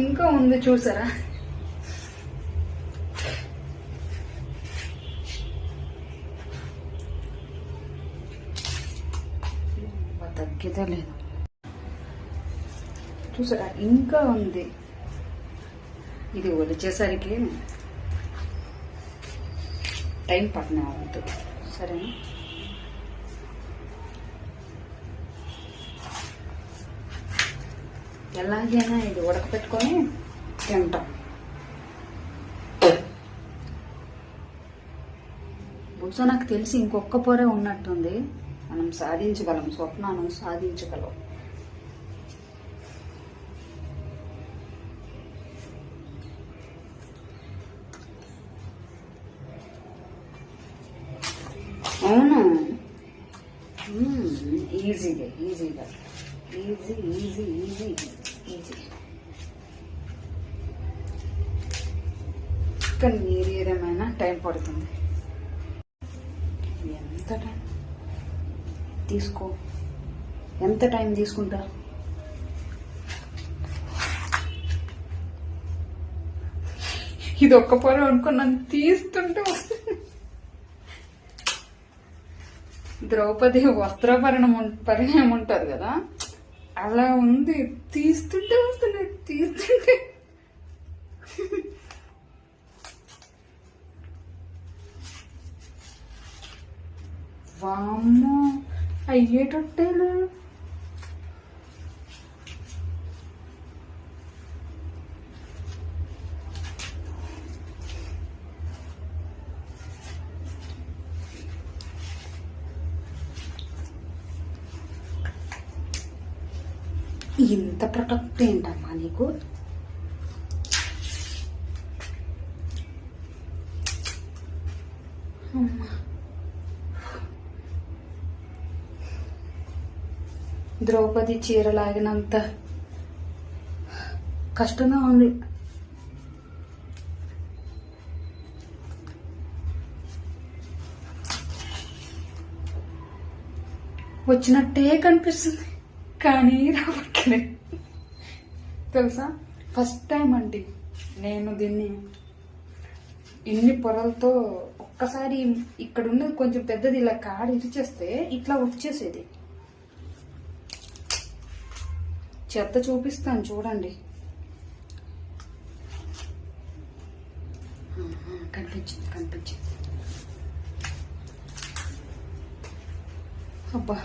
ఇంకా ఉంది చూసారా? తగ్గితే లేదు. చూసారా? ఇంకా ఉంది. ఇది ఒలిచేసరికి టైం పట్టిన అవద్దు సరేనా? ఎలాగైనా ఇది ఉడకపెట్టుకొని తింటాం. బహుశా నాకు తెలిసి ఇంకొక పొరే ఉన్నట్టుంది. మనం సాధించగలం స్వప్నాను సాధించగలం. అవును? ఈజీగా ఈజీగా. ఈజీ ఈజీ ఈజీ ఈజీ కానీ మీరు ఏదేమైనా టైం పడుతుంది. ఎంత టైం తీసుకో. ఎంత టైం తీసుకుంటా? ఇది ఒక్క పొర అనుకున్నాను తీస్తుంటే వస్తుంది. ద్రౌపది వస్త్రాభరణం పరిణయం ఉంటారు కదా? అలా ఉంది. తీస్తుంటే వస్తుంది తీస్తుంటే. వామ్మో అయ్యేటట్టేలే. ఇంత ప్రొటెక్ట్ ఏంటమ్మా నీకు? ద్రౌపది చీర లాగినంత కష్టంగా ఉంది. వచ్చినట్టే కనిపిస్తుంది. కానీ రావట్లేదు తెలుసా? ఫస్ట్ టైం అండి నేను దీన్ని ఇన్ని పొరలతో ఒక్కసారి ఇక్కడ ఉన్నది కొంచెం పెద్దది ఇలా కాడి ఇరిచేస్తే ఇట్లా వచ్చేసేది. చెత్త చూపిస్తాను చూడండి. కనిపించింది కనిపించింది. అబ్బా.